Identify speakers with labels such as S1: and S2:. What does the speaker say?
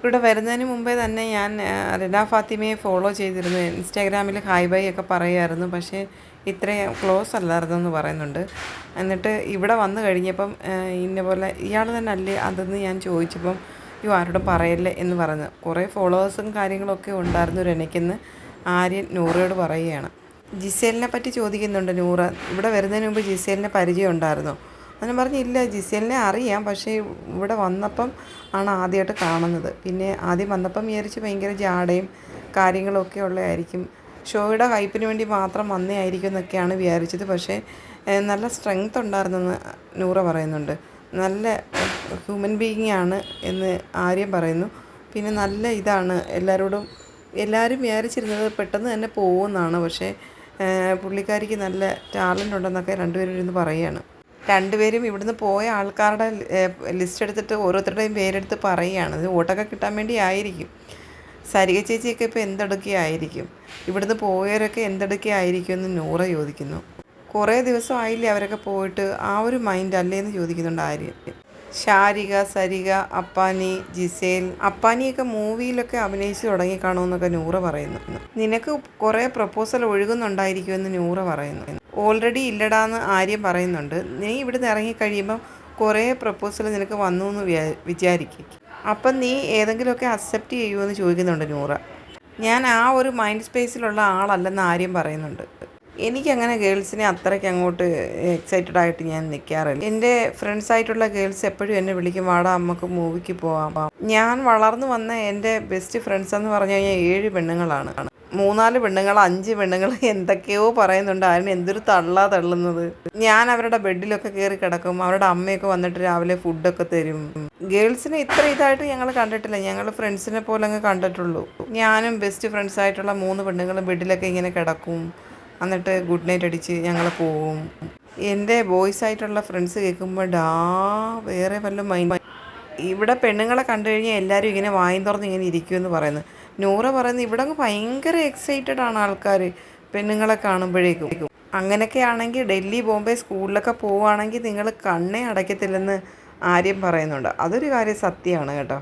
S1: ഇവിടെ വരുന്നതിന് മുമ്പേ തന്നെ ഞാൻ റിന ഫാത്തിമയെ ഫോളോ ചെയ്തിരുന്നു. ഇൻസ്റ്റാഗ്രാമിൽ ഹായ് ബൈ ഒക്കെ പറയുമായിരുന്നു. പക്ഷേ ഇത്രയും ക്ലോസ് അല്ലായിരുന്നു എന്ന് പറയുന്നുണ്ട്. എന്നിട്ട് ഇവിടെ വന്നു കഴിഞ്ഞപ്പം ഇന്ന പോലെ ഇയാൾ തന്നെ അല്ലേ അതെന്ന് ഞാൻ ചോദിച്ചപ്പം അയ്യോ ആരോടും പറയല്ലേ എന്ന് പറഞ്ഞു. കുറേ ഫോളോവേഴ്സും കാര്യങ്ങളൊക്കെ ഉണ്ടായിരുന്നു രനയ്ക്കെന്ന് ആര്യൻ നൂറയോട് പറയുകയാണ്. ജിസേലിനെ പറ്റി ചോദിക്കുന്നുണ്ട് നൂറ. ഇവിടെ വരുന്നതിന് മുമ്പ് ജിസേലിനെ പരിചയം ഉണ്ടായിരുന്നോ? അങ്ങനെ പറഞ്ഞില്ല ജിസേലിനെ അറിയാം. പക്ഷേ ഇവിടെ വന്നപ്പം ആണ് ആദ്യമായിട്ട് കാണുന്നത്. പിന്നെ ആദ്യം വന്നപ്പം വിചാരിച്ച് ഭയങ്കര ജാടയും കാര്യങ്ങളൊക്കെ ഉള്ളതായിരിക്കും. ഷോയുടെ ഹൈപ്പിന് വേണ്ടി മാത്രം വന്നേ ആയിരിക്കും എന്നൊക്കെയാണ് വിചാരിച്ചത്. പക്ഷേ നല്ല സ്ട്രെങ്ത് ഉണ്ടായിരുന്നെന്ന് നൂറ പറയുന്നുണ്ട്. നല്ല ഹ്യൂമൻ ബീയിങ് ആണ് എന്ന് ആര്യം പറയുന്നു. പിന്നെ നല്ല ഇതാണ്. എല്ലാവരോടും എല്ലാവരും വിചാരിച്ചിരുന്നത് പെട്ടെന്ന് തന്നെ പോകുമെന്നാണ്. പക്ഷേ പുള്ളിക്കാരിക്ക് നല്ല ടാലന്റ് ഉണ്ടെന്നൊക്കെ രണ്ടുപേരും ഇരുന്ന് പറയുകയാണ്. രണ്ടുപേരും ഇവിടുന്ന് പോയ ആൾക്കാരുടെ ലിസ്റ്റ് എടുത്തിട്ട് ഓരോരുത്തരുടെയും പേരെടുത്ത് പറയുകയാണ്. ഇത് വോട്ടൊക്കെ കിട്ടാൻ വേണ്ടി ആയിരിക്കും. സരിക ചേച്ചിയൊക്കെ ഇപ്പോൾ എന്തെടുക്കുകയായിരിക്കും ഇവിടുന്ന് പോയവരൊക്കെ എന്തെടുക്കുകയായിരിക്കും എന്ന് നൂറ ചോദിക്കുന്നു. കുറേ ദിവസം ആയില്ലേ അവരൊക്കെ പോയിട്ട്? ആ ഒരു മൈൻഡ് അല്ലേ എന്ന് ചോദിക്കുന്നുണ്ട് ആര്യൻ ശാരിക സരിക അപ്പാനി ജിസേൽ. അപ്പാനിയൊക്കെ മൂവിയിലൊക്കെ അഭിനയിച്ച് തുടങ്ങി കാണുമെന്നൊക്കെ നൂറ പറയുന്നു. നിനക്ക് കുറേ പ്രപ്പോസൽ ഒഴുകുന്നുണ്ടായിരിക്കുമെന്ന് നൂറ പറയുന്നു. ഓൾറെഡി ഇല്ലടാന്ന് ആര്യം പറയുന്നുണ്ട്. നീ ഇവിടുന്ന് ഇറങ്ങിക്കഴിയുമ്പം കുറേ പ്രപ്പോസൽ നിനക്ക് വന്നു എന്ന് വിചാ- വിചാരിക്കും. അപ്പം നീ ഏതെങ്കിലുമൊക്കെ അക്സെപ്റ്റ് ചെയ്യുമെന്ന് ചോദിക്കുന്നുണ്ട് നൂറ. ഞാൻ ആ ഒരു മൈൻഡ് സ്പേസിലുള്ള ആളല്ലെന്ന് ആര്യം പറയുന്നുണ്ട്. എനിക്കങ്ങനെ ഗേൾസിനെ അത്രയ്ക്ക് അങ്ങോട്ട് എക്സൈറ്റഡ് ആയിട്ട് ഞാൻ നിൽക്കാറില്ല എന്റെ ഫ്രണ്ട്സ് ആയിട്ടുള്ള ഗേൾസ് എപ്പോഴും എന്നെ വിളിക്കും വാടാ നമുക്ക് മൂവിക്ക് പോവാം. ഞാൻ വളർന്നു വന്ന എന്റെ ബെസ്റ്റ് ഫ്രണ്ട്സ് എന്ന് പറഞ്ഞു കഴിഞ്ഞാൽ ഏഴ് പെണ്ണുങ്ങളാണ്. മൂന്നാൽ പെണ്ണുങ്ങൾ അഞ്ച് പെണ്ണുങ്ങൾ എന്തൊക്കെയോ പറയുന്നുണ്ട്. അതിന് എന്തൊരു തള്ളാ തള്ളുന്നത്. ഞാൻ അവരുടെ ബെഡിലൊക്കെ കയറി കിടക്കും. അവരുടെ അമ്മയൊക്കെ വന്നിട്ട് രാവിലെ ഫുഡൊക്കെ തരും. ഗേൾസിനെ ഇത്ര ഇതായിട്ട് ഞങ്ങൾ കണ്ടിട്ടില്ല. ഞങ്ങൾ ഫ്രണ്ട്സിനെ പോലെ അങ്ങ് കണ്ടിട്ടുള്ളൂ. ഞാനും ബെസ്റ്റ് ഫ്രണ്ട്സ് ആയിട്ടുള്ള മൂന്ന് പെണ്ണുങ്ങളും ബെഡിലൊക്കെ ഇങ്ങനെ കിടക്കും. എന്നിട്ട് ഗുഡ് നൈറ്റ് അടിച്ച് ഞങ്ങൾ പോവും. എന്റെ ബോയ്സ് ആയിട്ടുള്ള ഫ്രണ്ട്സ് കേൾക്കുമ്പോൾ ഡാ വേറെ വല്ല മൈൻഡ് ഇവിടെ പെണ്ണുങ്ങളെ കണ്ടു കഴിഞ്ഞാൽ എല്ലാവരും ഇങ്ങനെ വായും തുറന്ന് ഇങ്ങനെ ഇരിക്കുമെന്ന് പറയുന്നത്. നൂറ പറയുന്നത് ഇവിടെ അങ്ങ് ഭയങ്കര എക്സൈറ്റഡ് ആണ് ആൾക്കാർ പെണ്ണുങ്ങളെ കാണുമ്പോഴേക്കും. അങ്ങനെയൊക്കെ ആണെങ്കിൽ ഡൽഹി ബോംബെ സ്കൂളിലൊക്കെ പോവുകയാണെങ്കിൽ നിങ്ങൾ കണ്ണേ അടയ്ക്കത്തില്ലെന്ന് ആര്യം പറയുന്നുണ്ട്. അതൊരു കാര്യം സത്യമാണ് കേട്ടോ.